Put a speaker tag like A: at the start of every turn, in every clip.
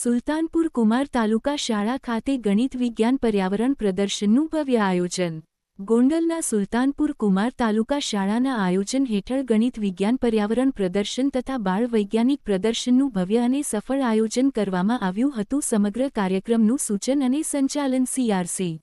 A: સુલતાનપુર કુમાર તાલુકા શાળા ખાતે ગણિત વિજ્ઞાન પર્યાવરણ પ્રદર્શનનું ભવ્ય આયોજન. ગોંડલના સુલતાનપુર કુમાર તાલુકા શાળાના આયોજન હેઠળ ગણિત વિજ્ઞાન પર્યાવરણ પ્રદર્શન તથા બાળ વૈજ્ઞાનિક પ્રદર્શનનું ભવ્ય અને સફળ આયોજન કરવામાં આવ્યું હતું. સમગ્ર કાર્યક્રમનું સૂચન અને સંચાલન સીઆરસી.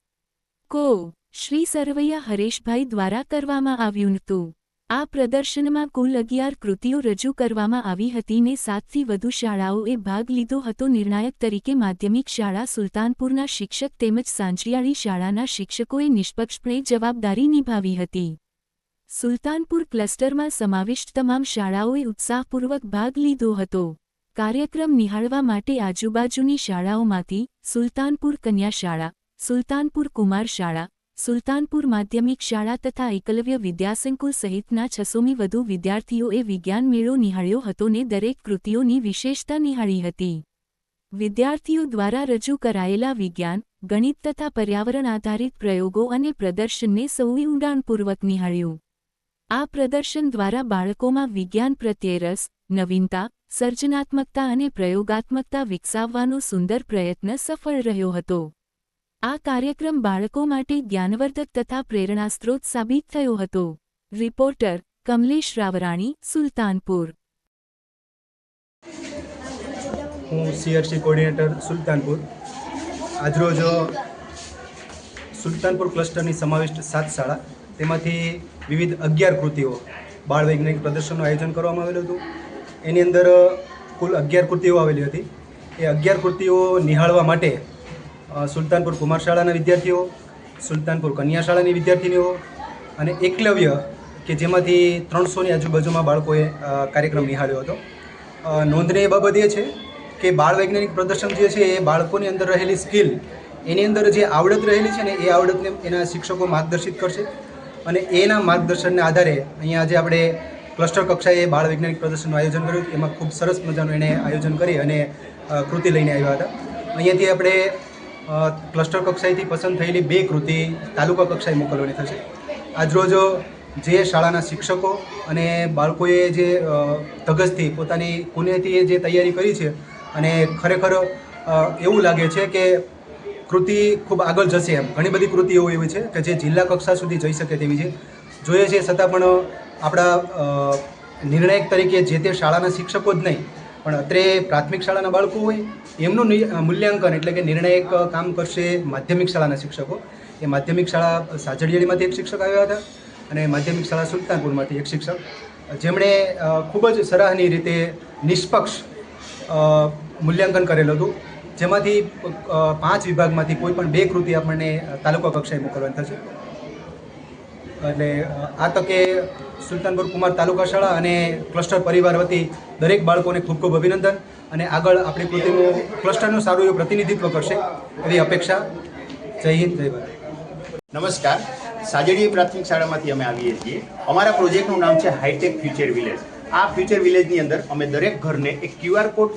A: કો. શ્રી સરવૈયા હરેશભાઈ દ્વારા કરવામાં આવ્યું હતું. આ પ્રદર્શનમાં કુલ અગિયાર કૃતિઓ રજૂ કરવામાં આવી હતી ને સાતથી વધુ શાળાઓએ ભાગ લીધો હતો. નિર્ણાયક તરીકે માધ્યમિક શાળા સુલતાનપુરના શિક્ષક તેમજ સાંજરિયાળી શાળાના શિક્ષકોએ નિષ્પક્ષપણે જવાબદારી નિભાવી હતી. સુલતાનપુર ક્લસ્ટરમાં સમાવિષ્ટ તમામ શાળાઓએ ઉત્સાહપૂર્વક ભાગ લીધો હતો. કાર્યક્રમ નિહાળવા માટે આજુબાજુની શાળાઓમાંથી સુલતાનપુર કન્યા શાળા, સુલતાનપુર કુમાર શાળા સુલતાનપુર માધ્યમિક શાળા તથા એકલવ્ય વિદ્યાસંકુલ સહિતના છસોમી વધુ વિદ્યાર્થીઓએ વિજ્ઞાન મેળો નિહાળ્યો હતો ને દરેક કૃતિઓની વિશેષતા નિહાળી હતી. વિદ્યાર્થીઓ દ્વારા રજૂ કરાયેલા વિજ્ઞાન, ગણિત તથા પર્યાવરણ આધારિત પ્રયોગો અને પ્રદર્શનને સૌએ ઊંડાણપૂર્વક નિહાળ્યું. આ પ્રદર્શન દ્વારા બાળકોમાં વિજ્ઞાન પ્રત્યે રસ, નવીનતા, સર્જનાત્મકતા અને પ્રયોગાત્મકતા વિકસાવવાનો સુંદર પ્રયત્ન સફળ રહ્યો હતો. આ કાર્યક્રમ બાળકો માટે જ્ઞાનવર્ધક તથા પ્રેરણાસ્ત્રોત સાબિત થયો હતો. રિપોર્ટર કમલેશ રાવરાણી, સુલતાનપુર.
B: હું સીઆરસી કોર્ડિનેટર સુલતાનપુર. આજરોજ સુલતાનપુર ક્લસ્ટરની સમાવિષ્ટ સાત શાળા, તેમાંથી વિવિધ અગિયાર કૃતિઓ બાળ વૈજ્ઞાનિક પ્રદર્શનનું આયોજન કરવામાં આવેલું હતું. એની અંદર કુલ અગિયાર કૃતિઓ આવેલી હતી. એ અગિયાર કૃતિઓ નિહાળવા માટે સુલતાનપુર કુમાર શાળાના વિદ્યાર્થીઓ, સુલતાનપુર કન્યા શાળાની વિદ્યાર્થીનીઓ અને એકલવ્ય કે જેમાંથી ત્રણસોની આજુબાજુમાં બાળકોએ કાર્યક્રમ નિહાળ્યો હતો. નોંધનીય બાબત એ છે કે બાળ વૈજ્ઞાનિક પ્રદર્શન જે છે એ બાળકોની અંદર રહેલી સ્કિલ, એની અંદર જે આવડત રહેલી છે ને એ આવડતને એના શિક્ષકો માર્ગદર્શિત કરશે અને એના માર્ગદર્શનના આધારે અહીંયા આજે આપણે ક્લસ્ટર કક્ષાએ બાળ વૈજ્ઞાનિક પ્રદર્શનનું આયોજન કર્યું. એમાં ખૂબ સરસ મજાનું એણે આયોજન કરી અને કૃતિ લઈને આવ્યા હતા. અહીંયાથી આપણે ક્લસ્ટર કક્ષાએથી પસંદ થયેલી બે કૃતિ તાલુકા કક્ષાએ મોકલવાની થશે. આજરોજ જે શાળાના શિક્ષકો અને બાળકોએ જે ધગજથી પોતાની કુનેથી જે તૈયારી કરી છે અને ખરેખર એવું લાગે છે કે કૃતિ ખૂબ આગળ જશે એમ. ઘણી બધી કૃતિઓ એવી છે કે જે જિલ્લા કક્ષા સુધી જઈ શકે તેવી છે. જોઈએ છે છતાં પણ આપણા નિર્ણાયક તરીકે જે તે શાળાના શિક્ષકો જ નહીં પણ અત્રે પ્રાથમિક શાળાના બાળકો હોય, એમનું મૂલ્યાંકન એટલે કે નિર્ણાયક કામ કરશે માધ્યમિક શાળાના શિક્ષકો. એ માધ્યમિક શાળા સાજડિયાળીમાંથી એક શિક્ષક આવ્યા હતા અને માધ્યમિક શાળા સુલતાનપુરમાંથી એક શિક્ષક. જેમણે ખૂબ જ સરાહનીય રીતે નિષ્પક્ષ મૂલ્યાંકન કરેલું હતું. જેમાંથી પાંચ વિભાગમાંથી કોઈ પણ બે કૃતિ આપણને તાલુકા કક્ષાએ મોકલવાની થશે. એટલે આ તકે સુલતાનપુર કુમાર તાલુકા શાળા અને ક્લસ્ટર પરિવાર વતી દરેક બાળકોને ખૂબ ખૂબ અભિનંદન. અને આગળ આપણી કૃતિનું ક્લસ્ટરનું સારું એવું પ્રતિનિધિત્વ કરશે એવી અપેક્ષા. જય હિન્દ, જય ભારત.
C: નમસ્કાર. સાજડી પ્રાથમિક શાળામાંથી અમે આવીએ છીએ. અમારા પ્રોજેક્ટનું નામ છે હાઈટેક ફ્યુચર વિલેજ આ ફ્યુચર વિલેજની અંદર અમે દરેક ઘરને એક ક્યુઆર કોડ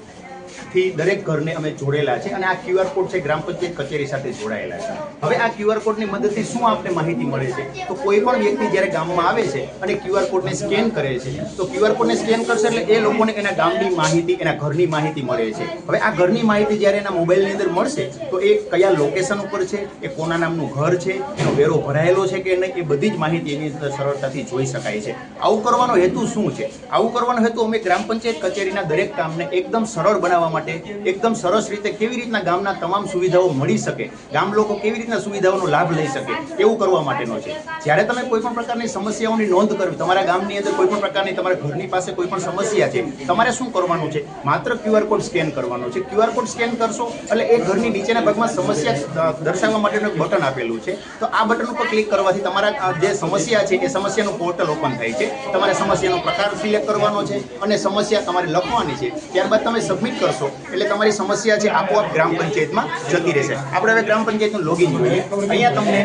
C: થી દરેક ઘરને અમે જોડેલા છે અને આ ક્યુઆર કોડ છે ગ્રામ પંચાયત કચેરી સાથે જોડાયેલા છે. હવે આ ક્યુઆર કોડની મદદથી શું આપણે માહિતી મળે છે? તો કોઈ પણ વ્યક્તિ જ્યારે ગામમાં આવે છે અને ક્યુઆર કોડને સ્કેન કરે છે, તો ક્યુઆર કોડને સ્કેન કરશે એટલે એ લોકોને એના ગામની માહિતી, એના ઘરની માહિતી મળે છે. હવે આ ઘરની માહિતી જ્યારે એના મોબાઈલની અંદર મળશે, તો એ કયા લોકેશન ઉપર છે, એ કોના નામનું ઘર છે, એનો વેરો ભરાયેલો છે કે નહીં, એ બધી જ માહિતી એની અંદર સરળતાથી જોઈ શકાય છે. આવું કરવાનો હેતુ શું છે? આવું કરવાનો હેતુ અમે ગ્રામ પંચાયત કચેરીના દરેક કામને એકદમ સરળ બનાવવા માટે એકદમ સરસ રીતે કેવી રીતના ગામના તમામ સુવિધાઓ મળી શકે, ગામ લોકો કેવી રીતના સુવિધાઓનો લાભ લઈ શકે, એવું કરવા માટેનો છે. જ્યારે તમે કોઈ પણ પ્રકારની સમસ્યાઓની નોંધ કરવી તમારા ગામની અંદર કોઈ પણ પ્રકારની, તમારા ઘરની પાસે કોઈ પણ સમસ્યા છે, તમારે શું કરવાનું છે? માત્ર ક્યુઆર કોડ સ્કેન કરવાનો છે. ક્યુઆર કોડ સ્કેન કરશો, એટલે એ ઘરની નીચેના ભાગમાં સમસ્યા દર્શાવવા માટેનું બટન આપેલું છે. તો આ બટન ઉપર ક્લિક કરવાથી તમારા જે સમસ્યા છે, એ સમસ્યાનું પોર્ટલ ઓપન થાય છે. તમારે સમસ્યાનો પ્રકાર સિલેક્ટ કરવાનો છે અને સમસ્યા તમારે લખવાની છે. ત્યારબાદ તમે સબમિટ કરશો. એટલે તમારી સમસ્યા છે આપોઆપ ગ્રામ પંચાયતમાં જતી રહેશે. આપણે હવે ગ્રામ પંચાયતનું લોગિન જોઈએ. અહીંયા તમને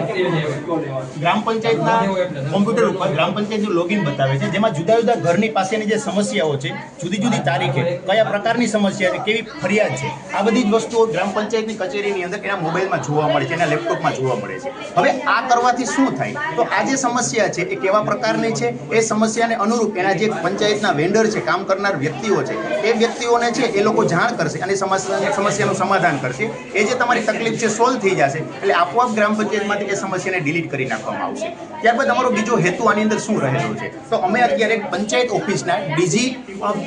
C: ગ્રામ પંચાયતના કોમ્પ્યુટર ઉપર ગ્રામ પંચાયતનું લોગિન બતાવે છે, જેમાં જુદા જુદા ઘરની પાસેની જે સમસ્યાઓ છે, જુદી જુદી તારીખે કયા પ્રકારની સમસ્યા છે, કેવી ફરિયાદ છે, આ બધી જ વસ્તુઓ ગ્રામ પંચાયતની કચેરીની અંદર એના મોબાઈલમાં જોવા મળે છે, એના લેપટોપમાં જોવા મળે છે. હવે આ કરવાથી શું થાય? તો આ જે સમસ્યા છે એ કેવા પ્રકારની છે? એ સમસ્યાને અનુરૂપ એના જે પંચાયતના વેન્ડર છે, કામ કરનાર વ્યક્તિઓ છે, એ વ્યક્તિઓને છે એ લોકો જાણ નિવારણ કરશે અને સમસ્યા સમસ્યાનું સમાધાન કરશે. એ જે તમારી તકલીફ છે સોલ્વ થઈ જશે. એટલે આપોઆપ ગ્રામ પંચાયતમાંથી એ સમસ્યાને ડિલીટ કરી નાખવામાં આવશે. ત્યારબાદ અમારો બીજો હેતુ આની અંદર શું રહેલો છે? તો અમે અત્યારે પંચાયત ઓફિસના ડીજી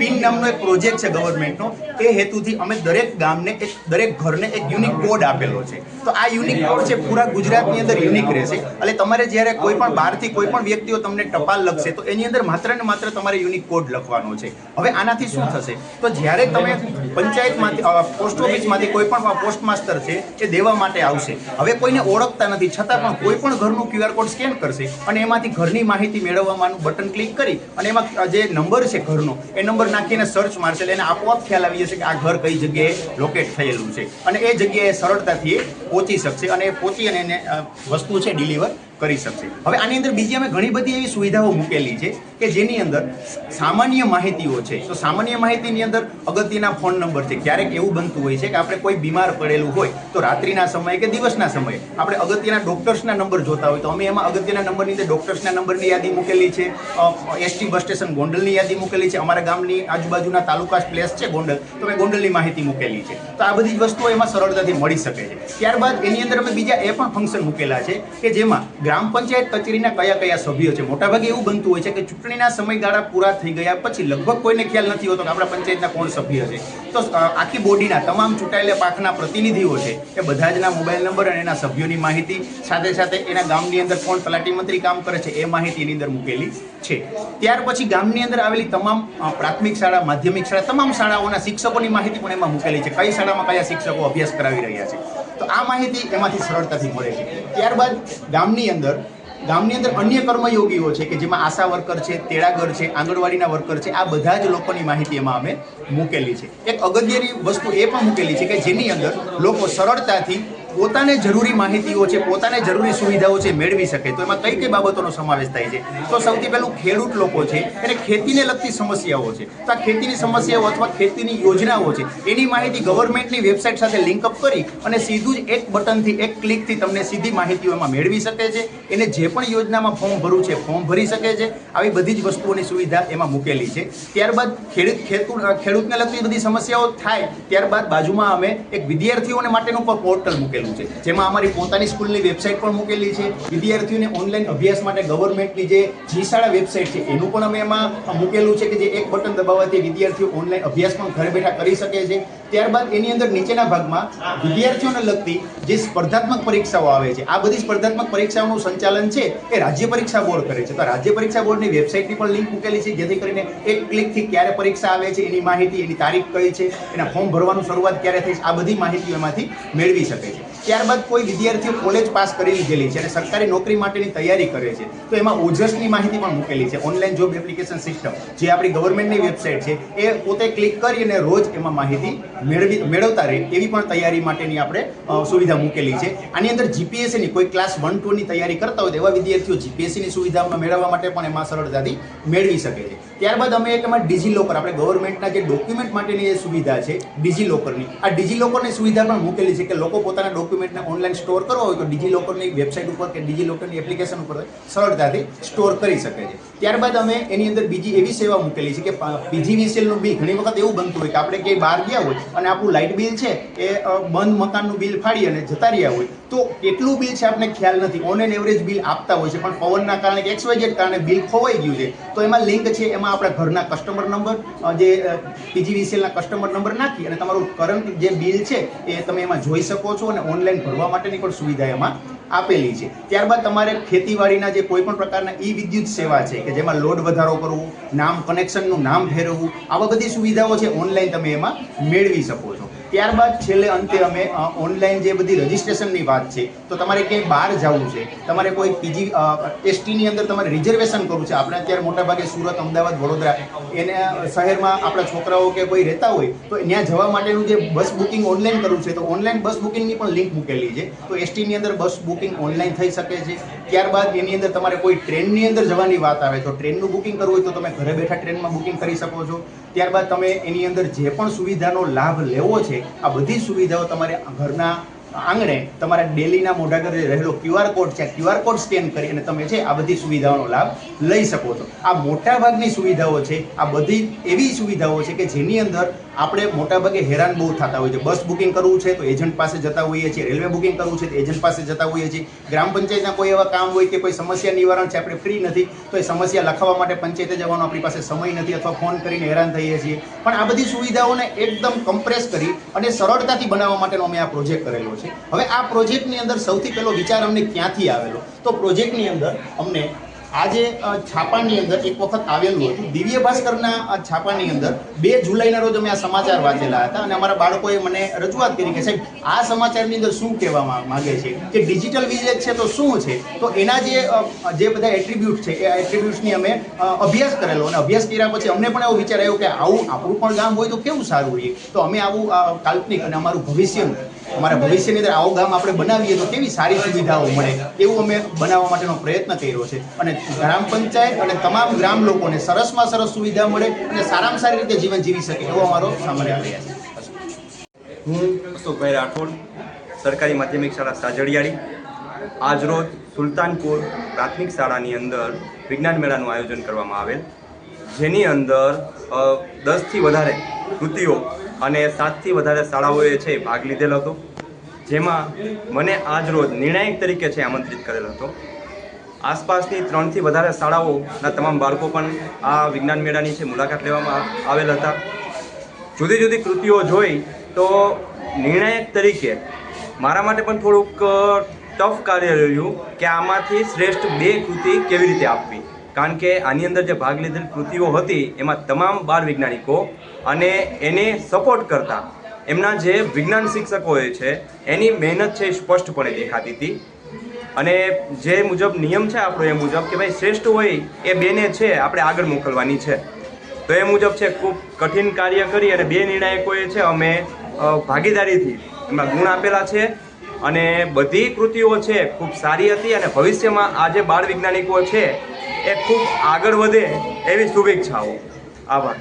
C: પિન નામનો એક પ્રોજેક્ટ છે ગવર્મેન્ટનો એ હેતુથી અમે દરેક ગામને એક દરેક ઘરને એક યુનિક કોડ આપેલો છે. તો આ યુનિક કોડ છે, પૂરા ગુજરાતની અંદર યુનિક રહેશે. એટલે તમારે જ્યારે કોઈ પણ બહારથી કોઈ પણ વ્યક્તિઓ તમને ટપાલ લખશે, તો એની અંદર માત્ર ને માત્ર તમારે યુનિક કોડ લખવાનો છે. હવે આનાથી શું થશે? તો જ્યારે તમે પંચાયતમાંથી પોસ્ટ ઓફિસમાંથી કોઈ પણ પોસ્ટ માસ્ટર છે એ દેવા માટે આવશે. હવે કોઈને ઓળખતા નથી, છતાં પણ કોઈ પણ ઘરનું ક્યુઆર કોડ સ્કેન કરશે અને એમાંથી ઘરની માહિતી મેળવવાનું બટન ક્લિક કરી અને એમાં જે નંબર છે ઘરનો, એ નંબર નાખીને સર્ચ મારશે એટલે એને આપોઆપ ખ્યાલ આવી જશે કે આ ઘર કઈ જગ્યાએ લોકેટ થયેલું છે. અને એ જગ્યાએ સરળતાથી પહોંચી શકશે અને પહોંચી અને એને વસ્તુ છે ડિલિવર કરી શકશે. હવે આની અંદર બીજી અમે ઘણી બધી એવી સુવિધાઓ મૂકેલી છે. કે જેની અંદર સામાન્ય માહિતીઓ છે. તો સામાન્ય માહિતીની અંદર અગત્યના ફોન નંબર છે. ક્યારેક એવું બનતું હોય છે કે આપણે કોઈ બીમાર પડેલું હોય તો રાત્રિના સમયે કે દિવસના સમયે આપણે અગત્યના ડોક્ટર્સના નંબર જોતા હોય તો અમે એમાં અગત્યના નંબરની અંદર ડૉક્ટર્સના નંબરની યાદી મૂકેલી છે. એસટી બસ સ્ટેશન ગોંડલની યાદી મૂકેલી છે. અમારા ગામની આજુબાજુના તાલુકા પ્લેસ છે ગોંડલ. તો અમે ગોંડલની માહિતી મૂકેલી છે. તો આ બધી વસ્તુઓ એમાં સરળતાથી મળી શકે છે. ત્યારબાદ એની અંદર અમે બીજા એ પણ ફંક્શન મૂકેલા છે કે જેમાં ગ્રામ પંચાયત કચેરીના કયા કયા સભ્યો છે. મોટાભાગે એવું બનતું હોય છે કે ચૂંટણીના સમયગાળા પૂરા થઈ ગયા પછી લગભગ કોઈને ખ્યાલ નથી હોતો કે આપણા પંચાયતના કોણ સભ્ય છે. તો આખી બોડીના તમામ ચૂંટાયેલા પાકના પ્રતિનિધિઓ છે એ બધા જના મોબાઈલ નંબર અને એના સભ્યોની માહિતી સાથે સાથે એના ગામની અંદર કોણ તલાટી મંત્રી કામ કરે છે એ માહિતી એની અંદર મૂકેલી છે. ત્યાર પછી ગામની અંદર આવેલી તમામ પ્રાથમિક શાળા, માધ્યમિક શાળા, તમામ શાળાઓના શિક્ષકોની માહિતી પણ એમાં મૂકેલી છે કઈ શાળામાં કયા શિક્ષકો અભ્યાસ કરાવી રહ્યા છે. તો આ માહિતી એમાંથી સરળતાથી મળે છે. ત્યારબાદ ગામની અંદર ગામની અંદર અન્ય કર્મયોગીઓ છે કે જેમાં આશા વર્કર છે, તેડાગર છે, આંગણવાડીના વર્કર છે, આ બધા જ લોકોની માહિતી એમાં અમે મૂકેલી છે. એક અગત્યની વસ્તુ એ પણ મૂકેલી છે કે જેની અંદર લોકો સરળતાથી પોતાને જરૂરી માહિતીઓ છે, પોતાને જરૂરી સુવિધાઓ છે મેળવી શકે. તો એમાં કઈ કઈ બાબતોનો સમાવેશ થાય છે? તો સૌથી પહેલું ખેડૂત લોકો છે, એને ખેતીને લગતી સમસ્યાઓ છે. તો આ ખેતીની સમસ્યાઓ અથવા ખેતીની યોજનાઓ છે, એની માહિતી ગવર્મેન્ટની વેબસાઇટ સાથે લિંકઅપ કરી અને સીધું જ એક બટનથી, એક ક્લિકથી તમને સીધી માહિતીઓ એમાં મેળવી શકે છે. એને જે પણ યોજનામાં ફોર્મ ભરવું છે, ફોર્મ ભરી શકે છે. આવી બધી જ વસ્તુઓની સુવિધા એમાં મૂકેલી છે. ત્યારબાદ ખેડૂત, ખેતુ, ખેડૂતને લગતી બધી સમસ્યાઓ થાય, ત્યારબાદ બાજુમાં અમે એક વિદ્યાર્થીઓને માટેનું પણ પોર્ટલ મૂકેલું છે. જેમાં અમારી પોતાની સ્કૂલની વેબસાઇટ પણ મૂકેલી છે. વિદ્યાર્થીઓને ઓનલાઈન અભ્યાસ માટે ગવર્મેન્ટની જે જી શાળા વેબસાઇટ છે, એનું પણ અમે એમાં મૂકેલું છે કે જે એક બટન દબાવવાથી વિદ્યાર્થીઓ ઓનલાઈન અભ્યાસ પણ ઘરે બેઠા કરી શકે છે. ત્યારબાદ એની અંદર નીચેના ભાગમાં વિદ્યાર્થીઓને લગતી જે સ્પર્ધાત્મક પરીક્ષાઓ આવે છે, આ બધી સ્પર્ધાત્મક પરીક્ષાઓનું સંચાલન છે એ રાજ્ય પરીક્ષા બોર્ડ કરે છે. તો રાજ્ય પરીક્ષા બોર્ડની વેબસાઇટની પણ લિંક મૂકેલી છે, જેથી કરીને એક ક્લિકથી ક્યારે પરીક્ષા આવે છે, એની માહિતી, એની તારીખ કઈ છે, એના ફોર્મ ભરવાનું શરૂઆત ક્યારે થઈ છે, આ બધી માહિતી એમાંથી મેળવી શકે છે. ત્યારબાદ કોઈ વિદ્યાર્થીઓ કોલેજ પાસ કરી લીધેલી છે અને સરકારી નોકરી માટેની તૈયારી કરે છે, તો એમાં ઓજસની માહિતી પણ મૂકેલી છે. ઓનલાઈન જોબ એપ્લિકેશન સિસ્ટમ જે આપણી ગવર્મેન્ટની વેબસાઇટ છે, એ પોતે ક્લિક કરી અને રોજ એમાં માહિતી મેળવી, મેળવતા રહે એવી પણ તૈયારી માટેની આપણે સુવિધા મૂકેલી છે. આની અંદર જીપીએસસીની કોઈ ક્લાસ વન ટુની તૈયારી કરતા હોય તો એવા વિદ્યાર્થીઓ જીપીએસસીની સુવિધામાં મેળવવા માટે પણ એમાં સરળતાથી મેળવી શકે છે. ત્યારબાદ અમે એક એમાં ડિજીલોકર આપણે ગવર્મેન્ટના જે ડોક્યુમેન્ટ માટેની જે સુવિધા છે ડિજિલોકરની આ ડિજીલોકરની સુવિધા પણ મૂકેલી છે કે લોકો પોતાના ડોક્યુમેન્ટને ઓનલાઈન સ્ટોર કરવો હોય તો ડિજી લોકરની વેબસાઇટ ઉપર કે ડિજી એપ્લિકેશન ઉપર સરળતાથી સ્ટોર કરી શકે છે. ત્યારબાદ અમે એની અંદર બીજી એવી સેવા મૂકેલી છે કે પીજીવીસીએલનું બિલ, ઘણી વખત એવું બનતું હોય કે આપણે ક્યાંય બહાર ગયા હોય અને આપણું લાઇટ બિલ છે એ બંધ મકાનનું બિલ ફાડી અને જતા રહ્યા હોય, તો કેટલું બિલ છે આપણે ખ્યાલ નથી. ઓન એન એવરેજ બિલ આપતા હોય છે, પણ પવનના કારણે કે એક્સવાયઝેડ કારણે બિલ ખોવાઈ ગયું છે. તો એમાં લિંક છે, એમાં આપણા ઘરના કસ્ટમર નંબર જે પીજીવીસીએલના કસ્ટમર નંબર નાખી અને તમારું કરંટ જે બિલ છે એ તમે એમાં જોઈ શકો છો અને ઓનલાઈન ભરવા માટેની પણ સુવિધા એમાં આપેલી છે. ત્યારબાદ તમારે ખેતીવાડીના જે કોઈ પણ પ્રકારના ઈ વિદ્યુત સેવા છે, કે જેમાં લોડ વધારો કરવું, નામ કનેક્શનનું નામ ફેરવવું, આવા બધી સુવિધાઓ છે ઓનલાઈન તમે એમાં મેળવી શકો છો. ત્યારબાદ છેલ્લે અંતે અમે ઓનલાઈન જે બધી રજિસ્ટ્રેશનની વાત છે, તો તમારે ક્યાંય બહાર જવું છે, તમારે કોઈ પીજી એસટીની અંદર તમારે રિઝર્વેશન કરવું છે, આપણે અત્યારે મોટાભાગે સુરત, અમદાવાદ, વડોદરા, એને શહેરમાં આપણા છોકરાઓ કે કોઈ રહેતા હોય, તો ત્યાં જવા માટેનું જે બસ બુકિંગ ઓનલાઈન કરવું છે, તો ઓનલાઈન બસ બુકિંગની પણ લિંક મૂકેલી છે, તો એસટીની અંદર બસ બુકિંગ ઓનલાઈન થઈ શકે છે ત્યારબાદ એની અંદર તમારે કોઈ ટ્રેનની અંદર જવાની વાત આવે, તો ટ્રેનનું બુકિંગ કરવું હોય તો તમે ઘરે બેઠા ટ્રેનમાં બુકિંગ કરી શકો છો. ત્યારબાદ તમે એની અંદર જે પણ સુવિધાનો લાભ લેવો છે, આ બધી સુવિધાઓ તમારે ઘરના આંગણે તમારા ડેલીના મોઢાગરે રહેલો ક્યુઆર કોડ છે ક્યુઆર કોડ સ્કેન કરી અને તમે છે આ બધી સુવિધાઓનો લાભ લઈ શકો છો. આ મોટાભાગની સુવિધાઓ છે, આ બધી એવી સુવિધાઓ છે કે જેની અંદર આપણે મોટાભાગે હેરાન બહુ થતા હોય છે બસ બુકિંગ કરવું છે તો એજન્ટ પાસે જતા હોઈએ છીએ, રેલવે બુકિંગ કરવું છે તો એજન્ટ પાસે જતા હોઈએ છીએ. ગ્રામ પંચાયતના કોઈ એવા કામ હોય કે કોઈ સમસ્યા નિવારણ છે, આપણે ફ્રી નથી, તો એ સમસ્યા લખાવવા માટે પંચાયતે જવાનો આપણી પાસે સમય નથી અથવા ફોન કરીને હેરાન થઈએ છીએ. પણ આ બધી સુવિધાઓને એકદમ કમ્પ્રેસ કરી અને સરળતાથી બનાવવા માટેનો અમે આ પ્રોજેક્ટ કરેલો છે. હવે આ પ્રોજેક્ટની અંદર સૌથી પહેલો વિચાર અમને ક્યાંથી આવેલો? તો પ્રોજેક્ટની અંદર અમને આજે છાપાની અંદર એક વખત આવેલું હતું. દિવ્ય ભાસ્કરના છાપાની અંદર બે જુલાઈના રોજ અમે આ સમાચાર વાંચેલા હતા અને અમારા બાળકોએ મને રજૂઆત કરી કે, સાહેબ, આ સમાચારની અંદર શું કહેવા માગે છે? કે ડિજિટલ વિલેજ છે તો શું છે? તો એના જે જે બધા એટ્રીબ્યુટ છે, એ એટ્રીબ્યુટ્સની અમે અભ્યાસ કરેલો અને અભ્યાસ કર્યા પછી અમને પણ એવો વિચાર આવ્યો કે આવું, આપણું પણ ગામ હોય તો કેવું સારું રહીએ તો અમે આવું કાલ્પનિક અને અમારું ભવિષ્યનું અમારા ભવિષ્યની અંદર આવું ગામ આપણે બનાવીએ તો કેવી સારી સુવિધાઓ મળે? એવું અમે બનાવવા માટેનો પ્રયત્ન કર્યો છે. અને ગ્રામ પંચાયત અને તમામ ગ્રામ લોકોને સરસમાં સરસ સુવિધા મળે અને સારામાં સારી રીતે જીવન જીવી શકે એવો અમારો સામાન્ય પ્રયાસ
D: હું અશોકભાઈ રાઠોડ, સરકારી માધ્યમિક શાળા સાજડિયાળી. આજરોજ સુલતાનપુર પ્રાથમિક શાળાની અંદર વિજ્ઞાન મેળાનું આયોજન કરવામાં આવેલ, જેની અંદર દસથી વધારે કૃતિઓ અને સાતથી વધારે શાળાઓએ છે ભાગ લીધેલ હતો. જેમાં મને આજરોજ નિર્ણાયક તરીકે છે આમંત્રિત કરેલ હતો. આસપાસની ત્રણથી વધારે શાળાઓના તમામ બાળકો પણ આ વિજ્ઞાન મેળાની છે, મુલાકાત લેવામાં આવેલ હતા. જુદી જુદી કૃતિઓ જોઈ તો નિર્ણાયક તરીકે મારા માટે પણ થોડુંક ટફ કાર્ય રહ્યું કે આમાંથી શ્રેષ્ઠ બે કૃતિ કેવી રીતે આપવી? કારણ કે આની અંદર જે ભાગ લીધેલ કૃતિઓ હતી, એમાં તમામ બાળ વૈજ્ઞાનિકો અને એને સપોર્ટ કરતા એમના જે વિજ્ઞાન શિક્ષકો છે, એની મહેનત છે સ્પષ્ટપણે દેખાતી હતી. અને જે મુજબ નિયમ છે આપણો એ મુજબ કે ભાઈ શ્રેષ્ઠ હોય એ બેને છે, આપણે આગળ મોકલવાની છે. તો એ મુજબ છે, ખૂબ કઠિન કાર્ય કરી અને બે નિર્ણાયકોએ છે, અમે ભાગીદારીથી એમાં ગુણ આપેલા છે અને બધી કૃતિઓ છે, ખૂબ સારી હતી અને ભવિષ્યમાં આ જે બાળ વૈજ્ઞાનિકો છે, એ ખૂબ આગળ વધે એવી શુભેચ્છાઓ. આભાર.